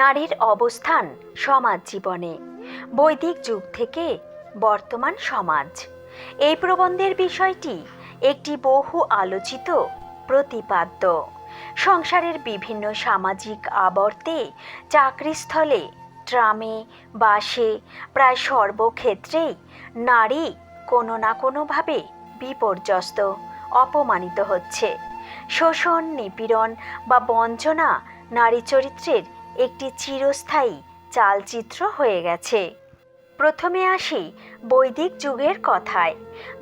নারীর অবস্থান সমাজ জীবনে। বৈদিক যুগ থেকে বর্তমান সমাজ। এই প্রবন্ধের বিষয়টি একটি বহু আলোচিত প্রতিপাদ্য। সংসারের বিভিন্ন সামাজিক আবর্তে, চাকরিস্থলে, ট্রামে, বাসে, প্রায় সর্বক্ষেত্রেই নারী কোনো না কোনোভাবে বিপর্যস্ত, অপমানিত হচ্ছে। শোষণ, নিপীড়ন বা বঞ্চনা নারী চরিত্রের একটি চিরস্থায়ী চালচিত্র হয়ে গেছে। প্রথমে আসি বৈদিক যুগের কথায়।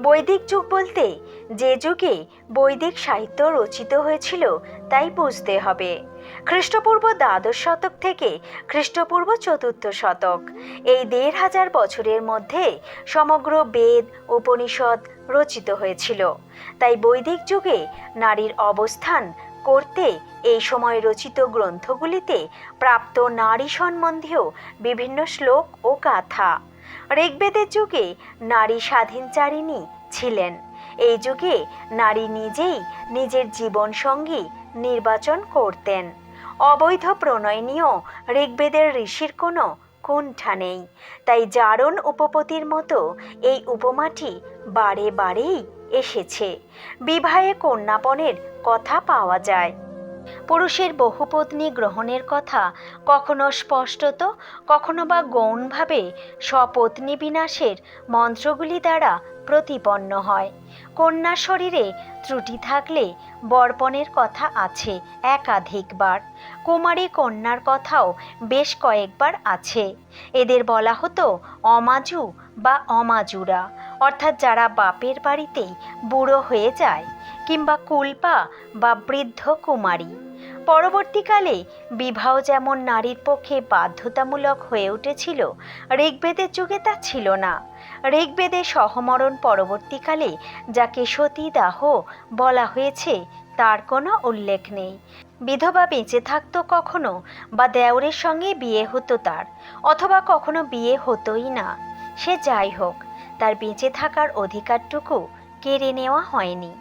বৈদিক যুগ বলতে যে যুগে বৈদিক সাহিত্য রচিত হয়েছিল তাই বুঝতে হবে। খ্রিস্টপূর্ব দ্বাদশ শতক থেকে খ্রিস্টপূর্ব চতুর্থ শতক। এই দেড় হাজার বছরের মধ্যে সমগ্র বেদ, উপনিষদ রচিত হয়েছিল। তাই বৈদিক যুগে নারীর অবস্থান করতে এই সময় রচিত গ্রন্থগুলিতে প্রাপ্ত নারী সম্বন্ধেও বিভিন্ন শ্লোক ও গাথা। ঋগ্বেদের যুগে নারী স্বাধীনচারিণী ছিলেন। এই যুগে নারী নিজেই নিজের জীবনসঙ্গী নির্বাচন করতেন। অবৈধ প্রণয় নিয়েও ঋগ্বেদের ঋষির কোনো কুণ্ঠা নেই। তাই জারণ উপপতির মতো এই উপমাটি বারে বারেই এসেছে। বিবাহে কন্যাপনের কথা পাওয়া যায়। পুরুষের বহুপত্নী গ্রহণের কথা কখনো স্পষ্টত, কখনো বা গৌণভাবে স্বপত্নী বিনাশের মন্ত্রগুলি দ্বারা প্রতিপন্ন হয়। কন্যা শরীরে ত্রুটি থাকলে বর্পণের কথা আছে একাধিকবার। কুমারী কন্যার কথাও বেশ কয়েকবার আছে। এদের বলা হতো অমাজু বা অমাজুরা। অর্থাৎ যারা বাপের বাড়িতেই বুড়ো হয়ে যায় কিংবা কুলপা বা বৃদ্ধ কুমারী। পরবর্তীকালে বিবাহ যেমন নারীর পক্ষে বাধ্যতামূলক হয়ে উঠেছিল, ঋগ্বেদের যুগে তা ছিল না। ঋগ্বেদে সহমরণ পরবর্তীকালে, যাকে সতীদাহ বলা হয়েছে, তার কোনো উল্লেখ নেই। বিধবা বেঁচে থাকতো কখনো বা দেওরের সঙ্গে বিয়ে হতো তার, অথবা কখনো বিয়ে হতোই না। সে যাই হোক, তার বেঁচে থাকার অধিকারটুকু কেড়ে নেওয়া হয়নি।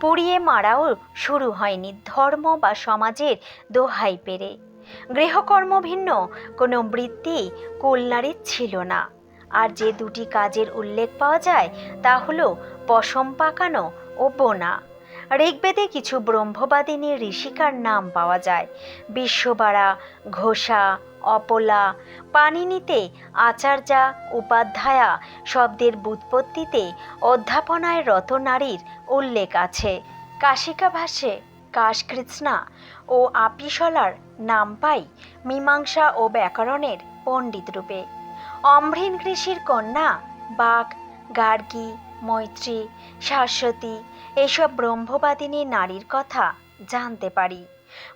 পুড়িয়ে মারাও শুরু হয়নি। ধর্ম বা সমাজের দোহাই পেরে। গৃহকর্ম ভিন্ন, কোনো বৃত্তি কল্যাণীর ছিল না। আর যে দুটি কাজের উল্লেখ পাওয়া যায়, তা হলো পশম পাকানো ও বোনা। ঋগ্বেদে কিছু ব্রহ্মবাদিনী ঋষিকার নাম পাওয়া যায়। বিশ্ববাড়া, ঘোষা অপলা। পানিনিতে আচার্যা, উপাধ্যায়া শব্দের বুৎপত্তিতে অধ্যাপনায় রত নারীর উল্লেখ আছে। কাশিকা ভাষ্যে কাশকৃষ্ণা ও আপিসলার নাম পাই মীমাংসা ও ব্যাকরণের পণ্ডিত রূপে। অমৃণ ঋষির কন্যা বাঘ গার্গী, মৈত্রী, শাশ্বতী এসব ব্রহ্মবাদিনী নারীর কথা জানতে পারি।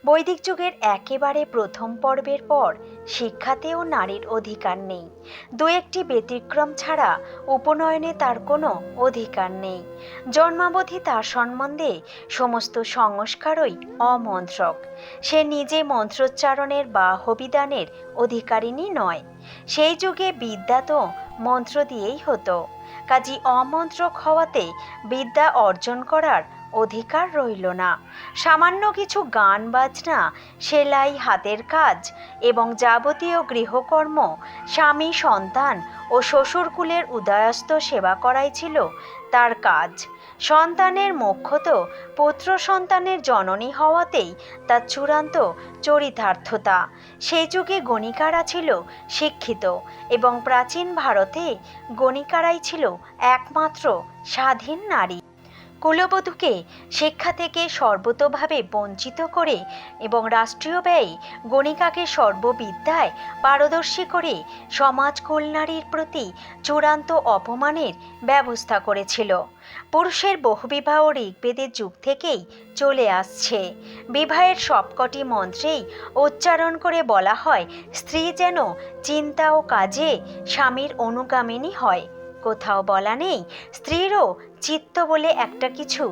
বৈদিক যুগের একেবারে প্রথম পর্বের পর শিক্ষাতেও নারীর অধিকার নেই। দু একটি ব্যতিক্রম ছাড়া উপনয়নে তার কোনো অধিকার নেই। জন্মাবধি তার সম্বন্ধে সমস্ত সংস্কারই অমন্ত্রক। সে নিজে মন্ত্রোচ্চারণের বা হবিদানের অধিকারিণী নয়। সেই যুগে বিদ্যা তো মন্ত্র দিয়েই হতো। কাজী অমন্ত্রক হওয়াতে বিদ্যা অর্জন করার অধিকার রইল না। সামান্য কিছু গান, বাজনা, সেলাই, হাতের কাজ এবং যাবতীয় গৃহকর্ম, স্বামী, সন্তান ও শ্বশুরকুলের উদয়স্ত সেবা করাই ছিল তার কাজ। সন্তানের মুখ্যত পুত্র সন্তানের জননী হওয়াতেই তার চূড়ান্ত চরিতার্থতা। সেই যুগে গণিকারা ছিল শিক্ষিত এবং প্রাচীন ভারতে গণিকারাই ছিল একমাত্র স্বাধীন নারী। কুলবধূকে শিক্ষা থেকে সর্বতোভাবে বঞ্চিত করে এবং রাষ্ট্রীয় ব্যয়ে গণিকাকে সর্ববিদ্যায় পারদর্শী করে সমাজ কল্যাণীর প্রতি চূড়ান্ত অপমানের ব্যবস্থা করেছিল। পুরুষের বহুবিবাহ ঋগ্বেদের যুগ থেকেই চলে আসছে। বিবাহের সবকটি মন্ত্রেই উচ্চারণ করে বলা হয়, স্ত্রী যেন চিন্তা ও কাজে স্বামীর অনুগামিনী হয়। কোথাও বলা নেই, স্ত্রীরও চিত্ত বলে একটা কিছু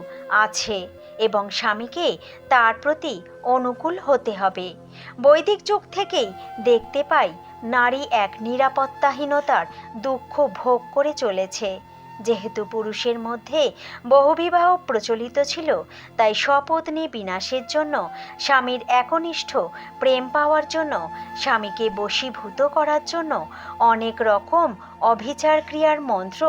আছে এবং স্বামীকে তার প্রতি অনুকূল হতে হবে। বৈদিক যুগ থেকেই দেখতে পাই নারী এক নিরাপত্তাহীনতার দুঃখ ভোগ করে চলেছে। যেহেতু পুরুষের মধ্যে বহুবিবাহ প্রচলিত ছিল, তাই স্বপত্নী বিনাশের জন্য, স্বামীর একনিষ্ঠ প্রেম পাওয়ার জন্য, স্বামীকে বশীভূত করার জন্য অনেক রকম অভিচার ক্রিয়ার মন্ত্র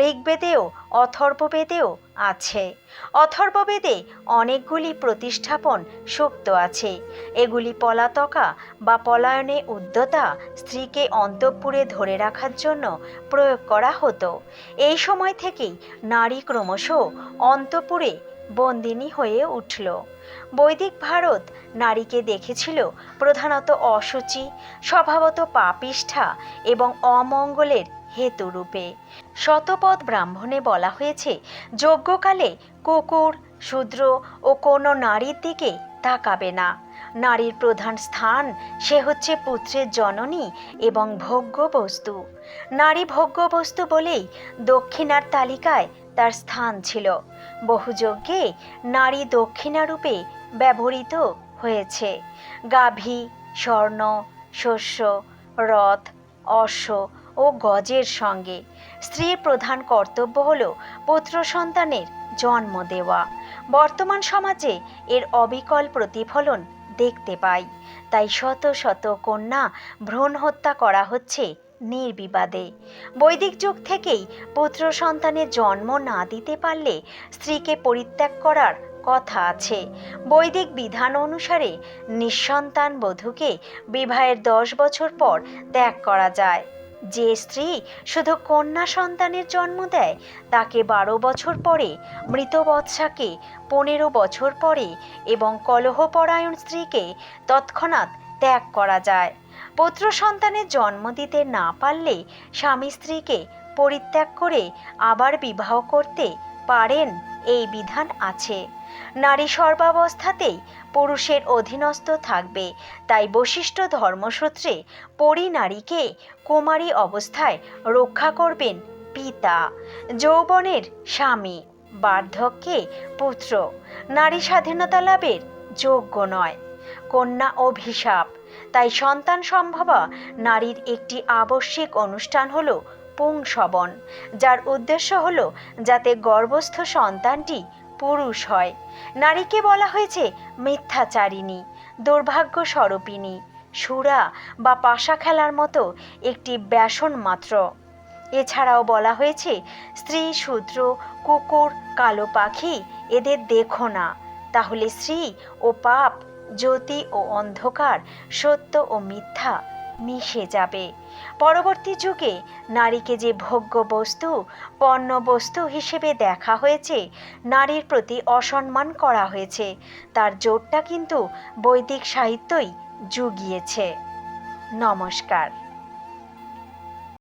ঋগ্বেদেও, অথর্ববেদেও আছে। অথর্ববেদে অনেকগুলি প্রতিষ্ঠাপন সুক্ত আছে। এগুলি পলাতকা বা পলায়নে উদ্যতা স্ত্রীকে অন্তঃপুরে ধরে রাখার জন্য প্রয়োগ করা হতো। এই সময় থেকেই নারী ক্রমশ অন্তঃপুরে বন্দিনী হয়ে উঠল। বৈদিক ভারত নারীকে দেখেছিল প্রধানত অসুচি, স্বভাবত পাপিষ্ঠা এবং অমঙ্গলের হেতুরূপে। শতপথ ব্রাহ্মণে বলা হয়েছে, যজ্ঞকালে কুকুর, শূদ্র ও কোনো নারীর দিকে তাকাবে না। নারীর প্রধান স্থান, সে হচ্ছে পুত্রের জননী এবং ভোগ্য বস্তু নারী ভোগ্য বস্তু বলেই দক্ষিণার তালিকায় তার স্থান ছিল। বহুযজ্ঞে নারী দক্ষিণারূপে ব্যবহৃত হয়েছে। গাভী, স্বর্ণ, শস্য, রথ, অশ্ব ও গজের সঙ্গে। স্ত্রীর প্রধান কর্তব্য হল পুত্র সন্তানের জন্ম দেওয়া। বর্তমান সমাজে এর অবিকল প্রতিফলন দেখতে পাই। তাই শত শত কন্যা ভ্রূণ হত্যা করা হচ্ছে নির্বিবাদে। বৈদিক যুগ থেকেই পুত্র সন্তানের জন্ম না দিতে পারলে স্ত্রীকে পরিত্যাগ করার কথা আছে। বৈদিক বিধান অনুসারে নিঃসন্তান বধূকে বিবাহের দশ বছর পর ত্যাগ করা যায়। যে স্ত্রী শুধু কন্যা সন্তানের জন্ম দেয়, তাকে বারো বছর পরে, মৃত বৎসাকে পনেরো বছর পরে এবং কলহপরায়ণ স্ত্রীকে তৎক্ষণাৎ ত্যাগ করা যায়। পুত্র সন্তানের জন্ম দিতে না পারলে স্বামী স্ত্রীকে পরিত্যাগ করে আবার বিবাহ করতে পারেন এই বিধান আছে। নারী সর্বাবস্থাতেই পুরুষের অধীনস্থ থাকবে। তাই বশিষ্ঠ ধর্মসূত্রে পরি নারীকে কুমারী অবস্থায় রক্ষা করবেন পিতা। যৌবনের স্বামী, বার্ধক্যে পুত্র। নারী স্বাধীনতা লাভের যোগ্য নয়। কন্যা অভিশাপ। তাই সন্তান সম্ভবা নারীর একটি আবশ্যিক অনুষ্ঠান হল পুংসবন যার উদ্দেশ্য হল যাতে গর্ভস্থ সন্তানটি পুরুষ হয়। নারীকে বলা হয়েছে মিথ্যাচারিণী দুর্ভাগ্য স্বরূপিণী সুরা বা পাশা খেলার মতো একটি ব্যাসন মাত্র। এছাড়াও বলা হয়েছে, স্ত্রী, শূদ্র, কুকুর, কালো পাখি এদের দেখো না। তাহলে শ্রী ও পাপ, জ্যোতি ও অন্ধকার, সত্য ও মিথ্যা মিশে যাবে। পরবর্তী যুগে নারীকে যে ভোগ্য বস্তু, পণ্য বস্তু হিসেবে দেখা হয়েছে, নারীর প্রতি অসম্মান করা হয়েছে। তার জোরটা কিন্তু বৈদিক সাহিত্যই জুগিয়েছে। নমস্কার।